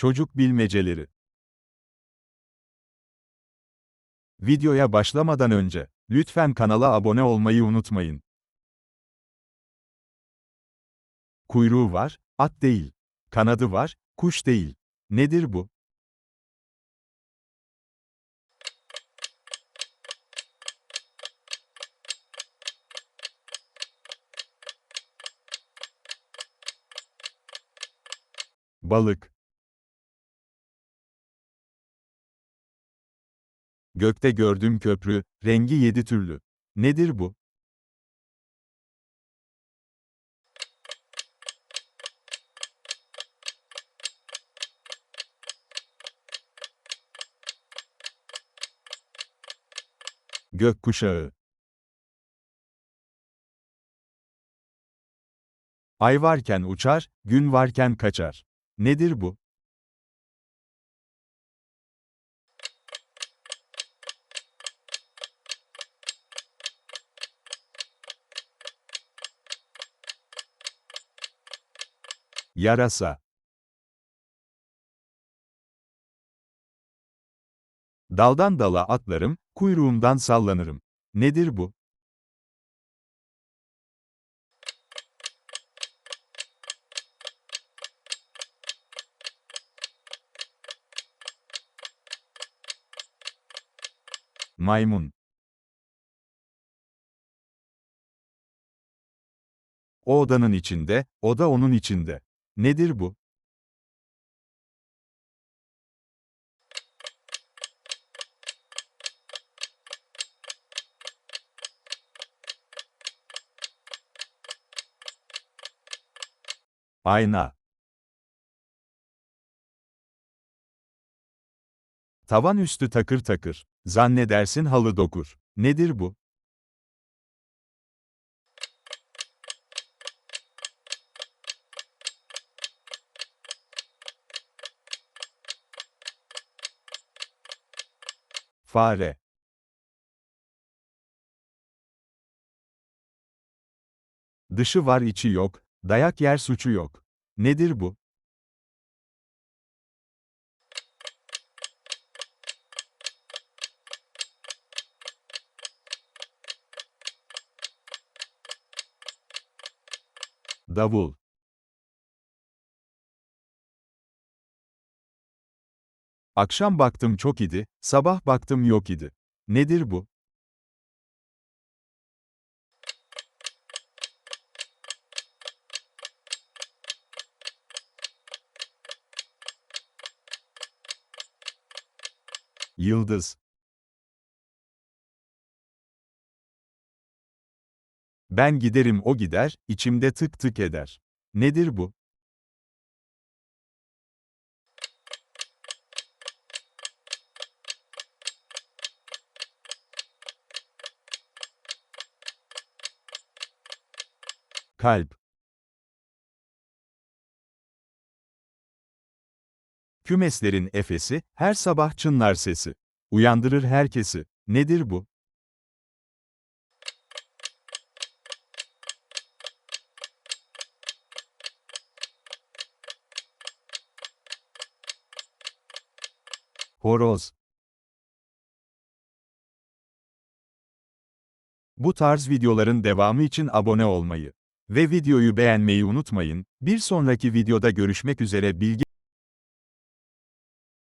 Çocuk bilmeceleri. Videoya başlamadan önce, lütfen kanala abone olmayı unutmayın. Kuyruğu var, at değil. Kanadı var, kuş değil. Nedir bu? Balık. Gökte gördüm köprü, rengi yedi türlü. Nedir bu? Gökkuşağı. Ay varken uçar, gün varken kaçar. Nedir bu? Yarasa. Daldan dala atlarım, kuyruğumdan sallanırım. Nedir bu? Maymun. O odanın içinde, o da onun içinde. Nedir bu? Ayna. Tavan üstü takır takır. Zannedersin halı dokur. Nedir bu? Fare. Dışı var içi yok, dayak yer suçu yok. Nedir bu? Davul. Akşam baktım çok idi, sabah baktım yok idi. Nedir bu? Yıldız. Ben giderim o gider, içimde tık tık eder. Nedir bu? Kalp. Kümeslerin efesi, her sabah çınlar sesi. Uyandırır herkesi. Nedir bu? Horoz. Bu tarz videoların devamı için abone olmayı ve videoyu beğenmeyi unutmayın. Bir sonraki videoda görüşmek üzere bilgi